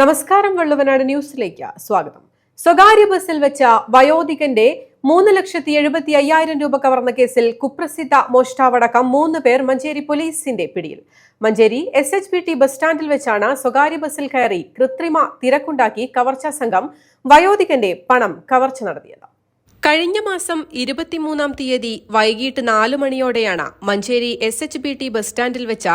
നമസ്കാരം വള്ളുവനാട് ന്യൂസിലേക്ക് സ്വാഗതം. സ്വകാര്യ ബസ്സിൽ വെച്ച വയോധികന്റെ മൂന്ന് ലക്ഷത്തി എഴുപത്തി അയ്യായിരം രൂപ കവർന്ന കേസിൽ കുപ്രസിദ്ധ മോഷ്ടാവടക്കം മൂന്ന് പേർ മഞ്ചേരി പോലീസിന്റെ പിടിയിൽ. Manjeri S H P T bus സ്റ്റാൻഡിൽ വെച്ചാണ് സ്വകാര്യ ബസ്സിൽ കയറി കൃത്രിമ തിരക്കുണ്ടാക്കി കവർച്ചാ സംഘം വയോധികന്റെ പണം കവർച്ച നടത്തിയത്. കഴിഞ്ഞ മാസം ഇരുപത്തിമൂന്നാം തീയതി വൈകിട്ട് നാലു മണിയോടെയാണ് Manjeri S H B T bus സ്റ്റാൻഡിൽ വെച്ച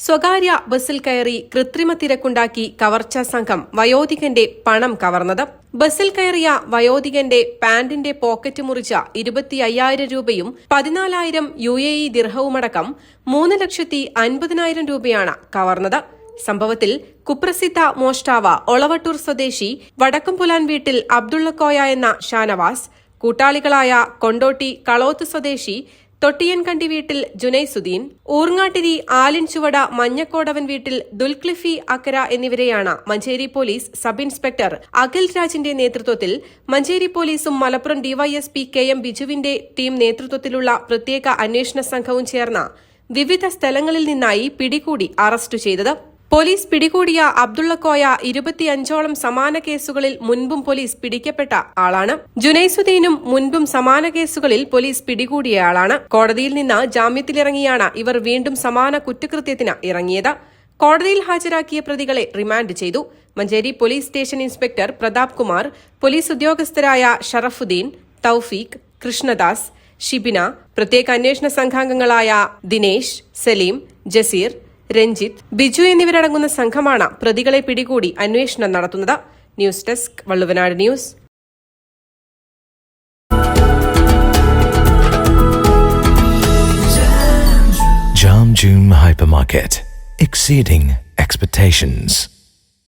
സ്വകാര്യ ബസ്സിൽ കയറി കൃത്രിമ തിരക്കുണ്ടാക്കി കവർച്ചാ സംഘം വയോധികന്റെ പണം കവർന്നത്. ബസ്സിൽ കയറിയ വയോധികന്റെ പാന്റിന്റെ പോക്കറ്റ് മുറിച്ച ഇരുപത്തി അയ്യായിരം രൂപയും പതിനാലായിരം യു എ ഇ ദിർഹവുമടക്കം മൂന്ന് ലക്ഷത്തി അൻപതിനായിരം രൂപയാണ് കവർന്നത്. സംഭവത്തിൽ കുപ്രസിദ്ധ മോഷ്ടാവ ഒളവട്ടൂർ സ്വദേശി വടക്കുംപുലാൻ വീട്ടിൽ അബ്ദുള്ളക്കോയ എന്ന ഷാനവാസ് കൂട്ടാളികളായ കൊണ്ടോട്ടി കളോത്ത് സ്വദേശി തൊട്ടിയൻകണ്ടി വീട്ടിൽ ജുനൈസുദ്ദീൻ ഊർങ്ങാട്ടിരി ആലിൻ ചുവട മഞ്ഞക്കോടവൻ വീട്ടിൽ ദുൽക്ലിഫി അക്കര എന്നിവരെയാണ് Manjeri police sub inspector Akhil രാജിന്റെ നേതൃത്വത്തിൽ മഞ്ചേരി പോലീസും മലപ്പുറം ഡിവൈഎസ്പി കെ എം ബിജുവിന്റെ ടീം നേതൃത്വത്തിലുള്ള പ്രത്യേക അന്വേഷണ സംഘവും ചേർന്ന് വിവിധ സ്ഥലങ്ങളിൽ നിന്നായി പിടികൂടി അറസ്റ്റ് ചെയ്തത്. പോലീസ് പിടികൂടിയ അബ്ദുള്ളക്കോയ ഇരുപത്തിയഞ്ചോളം സമാന കേസുകളിൽ മുൻപും പോലീസ് പിടിക്കപ്പെട്ട ആളാണ്. ജുനൈസുദ്ദീനും മുൻപും സമാന കേസുകളിൽ പോലീസ് പിടികൂടിയയാളാണ് കോടതിയിൽ നിന്ന് ജാമ്യത്തിലിറങ്ങിയാണ് ഇവർ വീണ്ടും സമാന കുറ്റകൃത്യത്തിന് ഇറങ്ങിയത്. കോടതിയിൽ ഹാജരാക്കിയ പ്രതികളെ റിമാൻഡ് ചെയ്തു. Manjeri police station inspector Prathap Kumar police ഉദ്യോഗസ്ഥരായ Sharafuddin Thoufeeq Krishnadas Shibina പ്രത്യേക അന്വേഷണ സംഘാംഗങ്ങളായ ദിനേശ് സലീം ജസീർ രഞ്ജിത്ത് ബിജു എന്നിവരടങ്ങുന്ന സംഘമാണ് പ്രതികളെ പിടികൂടി അന്വേഷണം നടത്തുന്നത്. News desk Valluvanad news.